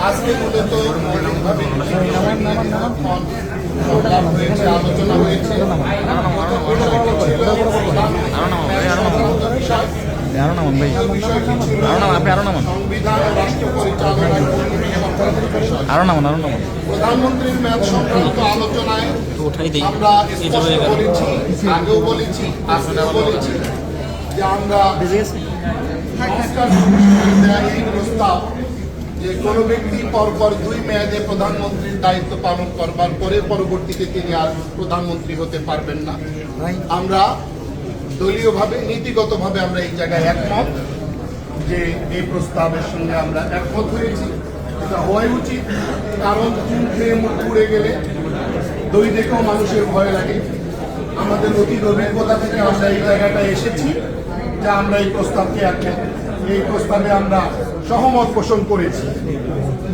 আজকে মূলত আলোচনা হয়েছে। আরও নামান ভাই আরও নামান আপনি আরও নামান সংবিধান ও রাষ্ট্র পরিচালনার মূলনীতি এবং বিষয় আরও নামান আরও নামান প্রধানমন্ত্রীর সংক্রান্ত আমরা স্পষ্ট বলেছি আগেও বলেছি আজকেও বলেছি। যে আমরা সংস্কার কমিশনের এই প্রস্তাব যে কোনো ব্যক্তি পরপর দুই মেয়াদে প্রধানমন্ত্রীর দায়িত্ব পালন করবার পরে পরবর্তীতে তিনি আর প্রধানমন্ত্রী হতে পারবেন না। আমরা দলীয়ভাবে নীতিগতভাবে আমরা এই জায়গায় একমত যে এই প্রস্তাবের সঙ্গে আমরা একমত হয়েছি। এটা হওয়াই উচিত। কারণ চুল খেয়ে মুখ পুড়ে গেলে দই দেখেও মানুষের ভয় লাগে। আমাদের অতীত অভিজ্ঞতা থেকে আমরা এই জায়গাটায় এসেছি, যা আমরা এই প্রস্তাবকে একমত এই প্রস্তাবে আমরা সহমত পোষণ করেছি।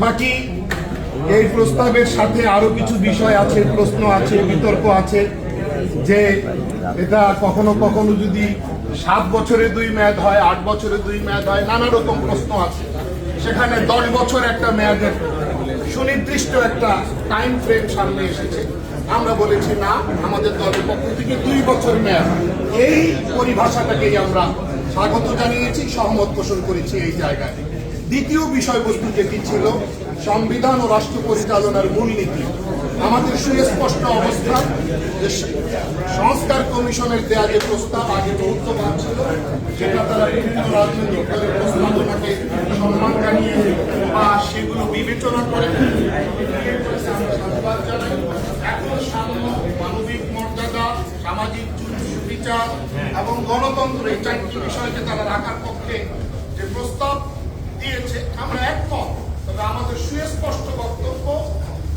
বাকি এই প্রস্তাবের সাথে আরও কিছু বিষয় আছে, প্রশ্ন আছে, বিতর্ক আছে, যে এটা কখনো কখনো যদি সাত বছরে দুই মেয়াদ হয়, আট বছরে দুই মেয়াদ হয়, নানা রকম প্রশ্ন আছে। সেখানে দশ বছর একটা মেয়াদের সুনির্দিষ্ট একটা টাইম ফ্রেম সামনে এসেছে। আমরা বলেছি, না, আমাদের দলের পক্ষ থেকে দুই বছর মেয়াদ। এই পরিভাষাটাকেই আমরা স্বাগত জানিয়েছি, সহমত পোষণ করেছি এই জায়গায়। দ্বিতীয় বিষয়বস্তু যেটি ছিল, সংবিধান ও রাষ্ট্র পরিচালনার মূলনীতি। আমাদের সুস্পষ্ট অবস্থা সংস্কার কমিশনের দেয়া যে প্রস্তাব, আগে বহুত্ববাদ ছিল, সেটা তারা বিভিন্ন রাজনৈতিক দলের প্রস্তাবনাকে সম্মান জানিয়ে বা সেগুলো বিবেচনা করে সাধুবাদ জানাই। এখন সাম্য মানবিক মর্যাদা, সামাজিক সুবিচার এবং গণতন্ত্র, এই চারটি বিষয়কে তারা রাখার পক্ষে যে প্রস্তাব দিয়েছে, আমরা একমত। তবে আমাদের সুস্পষ্ট বক্তব্য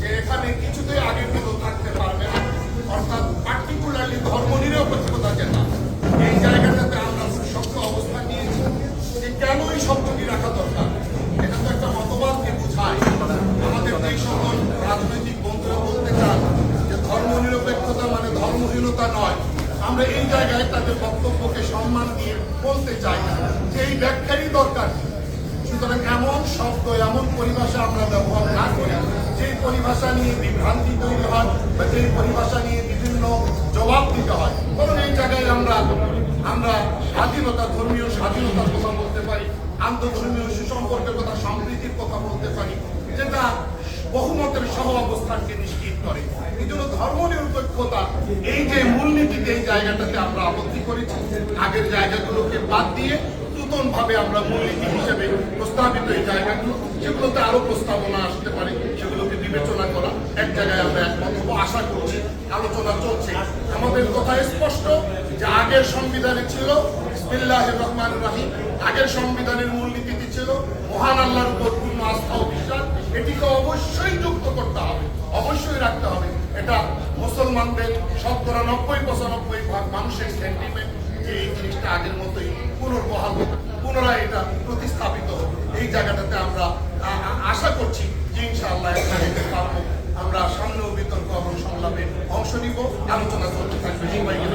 যে এখানে কিছুতেই আগের মতো থাকতে পারবে না। অর্থাৎ পার্টিকুলারলি ধর্ম নিরপেক্ষতা যেটা, এই জায়গাটাতে আমরা শক্ত অবস্থান নিয়েছি যে কেন এই শব্দটি রাখা দরকার? এটা তো একটা মতবাদকে বোঝায়। নয়। আমরা এই জায়গায় তাদের বক্তব্যকে সম্মান দিয়ে বলতে চাই যে এই ব্যাখ্যারই দরকার। সুতরাং এমন শব্দ, এমন পরিভাষা আমরা ব্যবহার না করি যেই পরিভাষা নিয়ে বিভ্রান্তি তৈরি হয় বা যেই পরিভাষা নিয়ে বিভিন্ন জবাব দিতে হয়। বরং এই জায়গায় আমরা আমরা স্বাধীনতা, ধর্মীয় স্বাধীনতার কথা বলতে পারি, আন্তঃধর্মীয় সুসম্পর্কের কথা, সম্প্রীতির কথা বলতে পারি, যেটা বহুমতের সহ অবস্থানকে নিশ্চিত করে। এই জন্য ধর্ম নিরপেক্ষতা এই যে মূলনীতিতে এই জায়গাটাতে আমরা আপত্তি করেছি, আগের জায়গাগুলোকে বাদ দিয়ে নতুন ভাবে আমরা মূলনীতি হিসেবে প্রস্তাবিত এই জায়গাগুলো, সেগুলোতে আরও প্রস্তাবনা আসতে পারে, সেগুলোকে বিবেচনা করা। এক জায়গায় আমরা একমত হব, আশা করছি আলোচনা চলছে। আমাদের কথা স্পষ্ট যে আগের সংবিধানে ছিল রহমান রাহিম, আগের সংবিধানের মূলনীতিটি ছিল মহান আল্লাহর উপর পূর্ণ আস্থা ও বিশ্বাস এটিকে অবশ্যই যুক্ত করতে হবে, অবশ্যই রাখতে হবে। এটা মুসলমানদের শতকরা নব্বই, পঁচানব্বই ভাগ মানুষের সেন্টিমেন্ট যে এই জিনিসটা আগের মতোই পুনর্বহাল হোক পুনরায় এটা প্রতিস্থাপিত হোক এই জায়গাটাতে আমরা আশা করছি যে ইনশাআল্লাহ আমরা সামনেও বিতর্ক এবং সংলাপে অংশ নিব, আলোচনা করতে থাকবে সবাইকে।